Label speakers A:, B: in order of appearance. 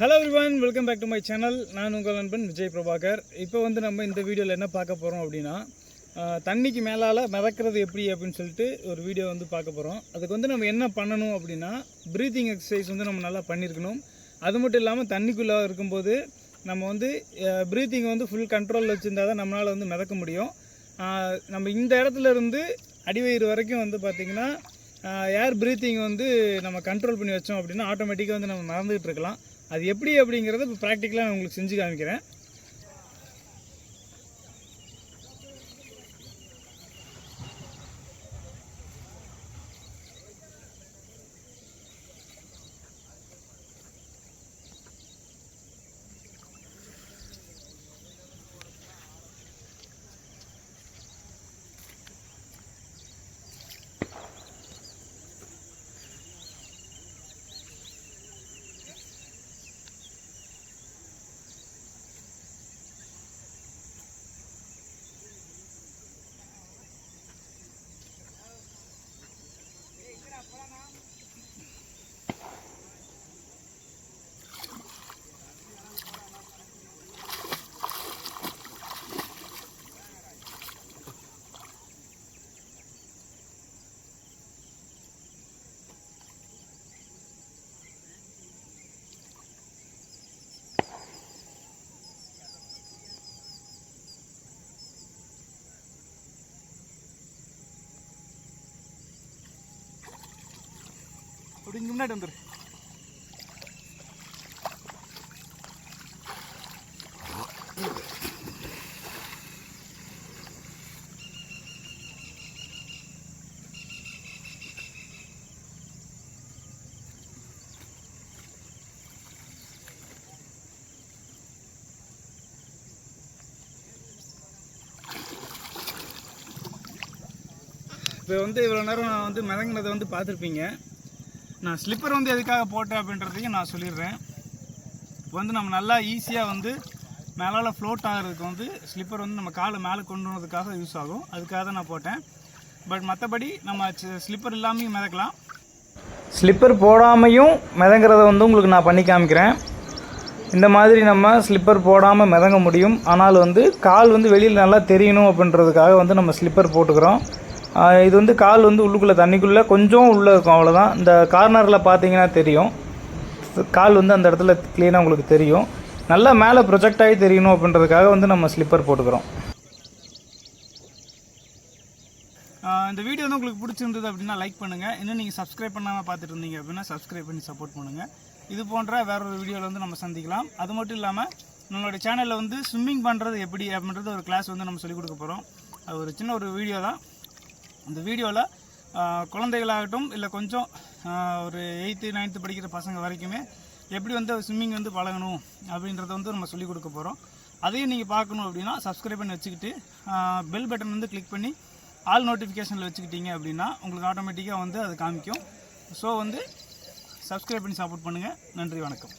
A: Hello everyone welcome back to my channel நான் உங்கள் நண்பன் விஜய் பிரபாகர். இப்போ வந்து நம்ம இந்த வீடியோவில் என்ன பார்க்க போகிறோம் அப்படின்னா தண்ணிக்கு மேலால் மிதக்கிறது எப்படி அப்படின்னு சொல்லிட்டு ஒரு வீடியோ வந்து பார்க்க போகிறோம் அதுக்கு வந்து நம்ம என்ன பண்ணணும் அப்படின்னா ப்ரீத்திங் எக்ஸசைஸ் வந்து நம்ம நல்லா பண்ணியிருக்கணும் அது மட்டும் இல்லாமல் தண்ணிக்குள்ளே இருக்கும்போது நம்ம வந்து ப்ரீத்திங் வந்து ஃபுல் கண்ட்ரோலில் வச்சுருந்தா தான் நம்மளால் வந்து மிதக்க முடியும். நம்ம இந்த இடத்துல இருந்து அடிவயிறு வரைக்கும் வந்து பார்த்திங்கன்னா ஏர் ப்ரீத்திங் வந்து நம்ம கண்ட்ரோல் பண்ணி வச்சோம் அப்படின்னா ஆட்டோமேட்டிக்காக வந்து நம்ம மறந்துகிட்டு இருக்கலாம். அது எப்படி அப்படிங்கிறத இப்போ ப்ராக்டிக்கலாக நான் உங்களுக்கு செஞ்சு காமிக்கிறேன். அப்படி இங்கே முன்னாடி வந்துரு. இப்போ வந்து இவ்வளோ நேரம் நான் வந்து மிதங்கினதை வந்து பார்த்துருப்பீங்க. நான் ஸ்லிப்பர் வந்து எதுக்காக போட்டேன் அப்படின்றதையும் நான் சொல்லிடுறேன். இப்போ வந்து நம்ம நல்லா ஈஸியாக வந்து மேலால் ஃப்ளோட் ஆகிறதுக்கு வந்து ஸ்லிப்பர் வந்து நம்ம காலை மேலே கொண்டு வரதுக்காக யூஸ் ஆகும். அதுக்காக தான் நான் போட்டேன். பட் மற்றபடி நம்ம ஸ்லிப்பர் இல்லாமையும் மிதக்கலாம். ஸ்லிப்பர் போடாமையும் மிதங்கிறத வந்து உங்களுக்கு நான் பண்ணி காமிக்கிறேன். இந்த மாதிரி நம்ம ஸ்லிப்பர் போடாமல் மிதங்க முடியும். ஆனால் வந்து கால் வந்து வெளியில் நல்லா தெரியணும் அப்படின்றதுக்காக வந்து நம்ம ஸ்லிப்பர் போட்டுக்கிறோம். இது வந்து கால் வந்து உள்ளுக்குள்ளே தண்ணிக்குள்ளே கொஞ்சம் உள்ளே இருக்கும் அவ்வளோதான் இந்த கார்னரில் பார்த்தீங்கன்னா தெரியும். கால் வந்து அந்த இடத்துல க்ளீனாக உங்களுக்கு தெரியும். நல்லா மேலே ப்ரொஜெக்ட் ஆகி தெரியணும் அப்படின்றதுக்காக வந்து நம்ம ஸ்லிப்பர் போட்டுக்கிறோம். இந்த வீடியோ வந்து உங்களுக்கு பிடிச்சிருந்தது அப்படின்னா லைக் பண்ணுங்கள் இன்னும் நீங்கள் சப்ஸ்கிரைப் பண்ணாமல் பார்த்துட்டு இருந்தீங்க அப்படின்னா சப்ஸ்கிரைப் பண்ணி சப்போர்ட் பண்ணுங்கள் இது போன்ற வேற ஒரு வீடியோவில் வந்து நம்ம சந்திக்கலாம். அது மட்டும் இல்லாமல் நம்மளோட சேனலில் வந்து ஸ்விம்மிங் பண்ணுறது எப்படி அப்படின்றது ஒரு கிளாஸ் வந்து நம்ம சொல்லிக் கொடுக்க போகிறோம் அது ஒரு சின்ன ஒரு வீடியோ தான். அந்த வீடியோவில் குழந்தைகளாகட்டும் இல்லை கொஞ்சம் ஒரு எயித்து நைன்த்து படிக்கிற பசங்க வரைக்குமே எப்படி வந்து ஸ்விம்மிங் வந்து பழகணும் அப்படின்றத வந்து நம்ம சொல்லிக் கொடுக்க போகிறோம் அதையும் நீங்கள் பார்க்கணும் அப்படின்னா சப்ஸ்கிரைப் பண்ணி வச்சுக்கிட்டு பெல் பட்டன் வந்து கிளிக் பண்ணி ஆல் நோட்டிஃபிகேஷனில் வச்சுக்கிட்டீங்க அப்படின்னா உங்களுக்கு ஆட்டோமேட்டிக்காக வந்து அது காமிக்கும். ஸோ வந்து சப்ஸ்கிரைப் பண்ணி சப்போர்ட் பண்ணுங்கள் நன்றி வணக்கம்.